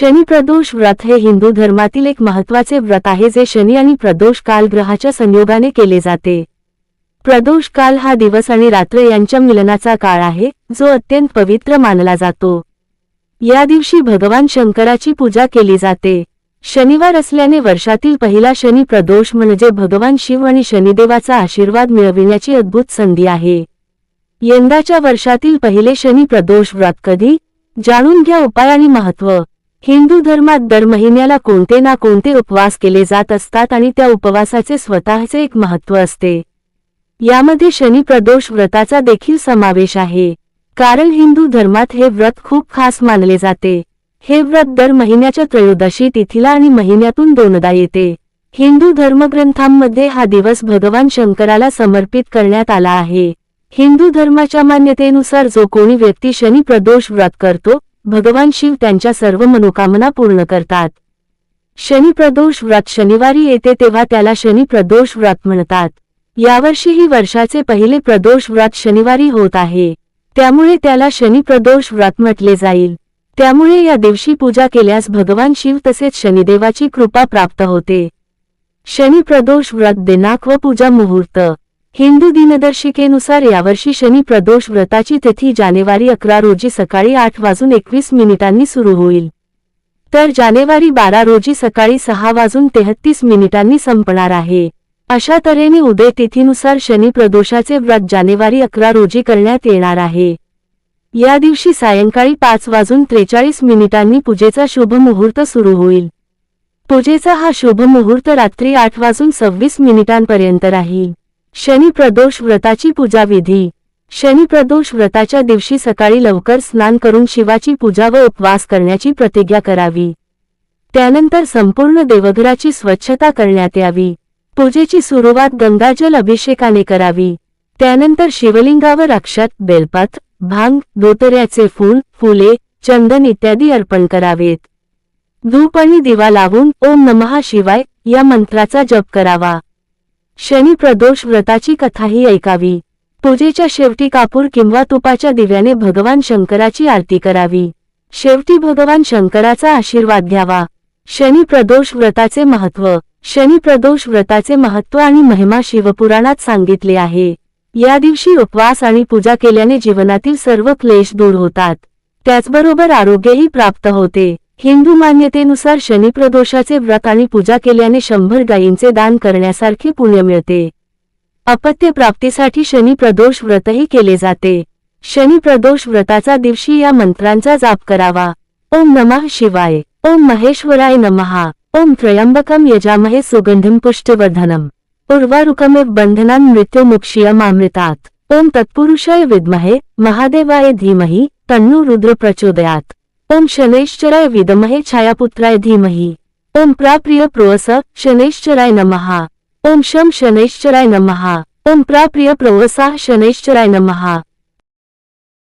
शनी प्रदोष व्रत हे हिंदू धर्मातील एक महत्त्वाचे व्रत आहे जे शनी आणि प्रदोष काल ग्रहाच्या संयोगाने केले जाते. प्रदोष काल हा दिवस आणि रात्र यांच्या मिलनाचा काळ आहे जो अत्यंत पवित्र मानला जातो. या दिवशी भगवान शंकराची पूजा केली जाते. शनिवार असल्याने वर्षातील पहिला शनी प्रदोष म्हणजे भगवान शिव आणि शनिदेवाचा आशीर्वाद मिळविण्याची अद्भुत संधी आहे. यंदाच्या वर्षातील पहिले शनी प्रदोष व्रत कधी? जाणून घ्या उपाय आणि महत्त्व हिंदू धर्मात दर महिन्याला कोणते ना कोणते उपवास केले जात असतात आणि त्या उपवासाचे स्वतःचे एक महत्त्व असते. यामध्ये शनी प्रदोष व्रताचा देखील समावेश आहे. कारण हिंदू धर्मात हे व्रत खूप खास मानले जाते. हे व्रत दर महिन्याच्या त्रयोदशी तिथीला आणि महिन्यातून दोनदा येते. हिंदू धर्मग्रंथांमध्ये हा दिवस भगवान शंकराला समर्पित करण्यात आला आहे. हिंदू धर्माच्या मान्यतेनुसार जो कोणी व्यक्ती शनी प्रदोष व्रत करतो भगवान शिव त्यांच्या सर्व मनोकामना पूर्ण करतात. शनी प्रदोष व्रत शनिवारी येते तेव्हा त्याला शनी प्रदोष व्रत म्हणतात. यावर्षीही वर्षाचे पहिले प्रदोष व्रत शनिवारी होत आहे. त्यामुळे त्याला शनी प्रदोष व्रत म्हटले जाईल. त्यामुळे या दिवशी पूजा केल्यास भगवान शिव तसेच शनिदेवाची कृपा प्राप्त होते. शनी प्रदोष व्रत दिनांक व पूजा मुहूर्त. हिंदू दिनदर्शिकेनुसार यावर्षी शनी प्रदोष व्रताची तिथी जानेवारी अकरा रोजी सकाळी आठ वाजून एकवीस मिनिटांनी सुरू होईल. तर जानेवारी बारा रोजी सकाळी सहा वाजून तेहत्तीस मिनिटांनी संपणार आहे. अशा तऱ्हेने उदय तिथीनुसार शनी प्रदोषाचे व्रत जानेवारी अकरा रोजी करण्यात येणार आहे. या दिवशी सायंकाळी पाच वाजून त्रेचाळीस मिनिटांनी पूजेचा शुभ मुहूर्त सुरू होईल. पूजेचा हा शुभ मुहूर्त रात्री आठ वाजून सव्वीस मिनिटांपर्यंत राहील. शनी प्रदोष व्रताची पूजा विधी शनी प्रदोष व्रताच्या दिवशी सकाळी लवकर स्नान करून शिवाची पूजा व उपवास करण्याची प्रतिज्ञा करावी. त्यानंतर संपूर्ण देवघराची स्वच्छता करण्यात यावी. पूजेची सुरुवात गंगाजल अभिषेकाने करावी. त्यानंतर शिवलिंगावर अक्षत बेलपथ भांग दोतऱ्याचे फूल फुले चंदन इत्यादी अर्पण करावेत. धूप आणि दिवा लावून ओम नमहा शिवाय या मंत्राचा जप करावा. शनी प्रदोष व्रताची कथाही ऐकावी. पूजेच्या शेवटी कापूर किंवा तुपाच्या दिव्याने भगवान शंकराची आरती करावी. शेवटी भगवान शंकराचा आशीर्वाद घ्यावा. शनी प्रदोष व्रताचे महत्त्व. शनी प्रदोष व्रताचे महत्त्व आणि महिमा शिवपुराणात सांगितले आहे. या दिवशी उपवास आणि पूजा केल्याने जीवनातील सर्व क्लेश दूर होतात. त्याचबरोबर आरोग्यही प्राप्त होते. हिंदू मान्यतेनुसार शनिप्रदोषाचे व्रत आणि पूजा केल्याने शंभर गायींचे दान करण्यासारखे पुण्य मिळते. अपत्य प्राप्तीसाठी शनिप्रदोष व्रतही केले जाते. शनिप्रदोष व्रताचा दिवशी या मंत्रांचा जाप करावा. ओम नमः शिवाय. ओम महेश्वराय नमहा ओम त्र्यंबकम यजामहे सुगंधम पुष्टवर्धनम. उर्वारुकमेव बंधनान मृत्युमुक्षीयमामृतात. ओम तत्पुरुषाय विद्महे. महादेवाय धीमहि. तन्नु रुद्र प्रचोदयात. ओम शनैश्चराय विदमहे छायापुत्राय धीमहि। ओम प्राप्रिय प्रोअस शनैश्चराय नमहा ओम शम शनैश्चराय नमहा ओम प्राप्रिय प्रोवसा शनैश्चराय नमहा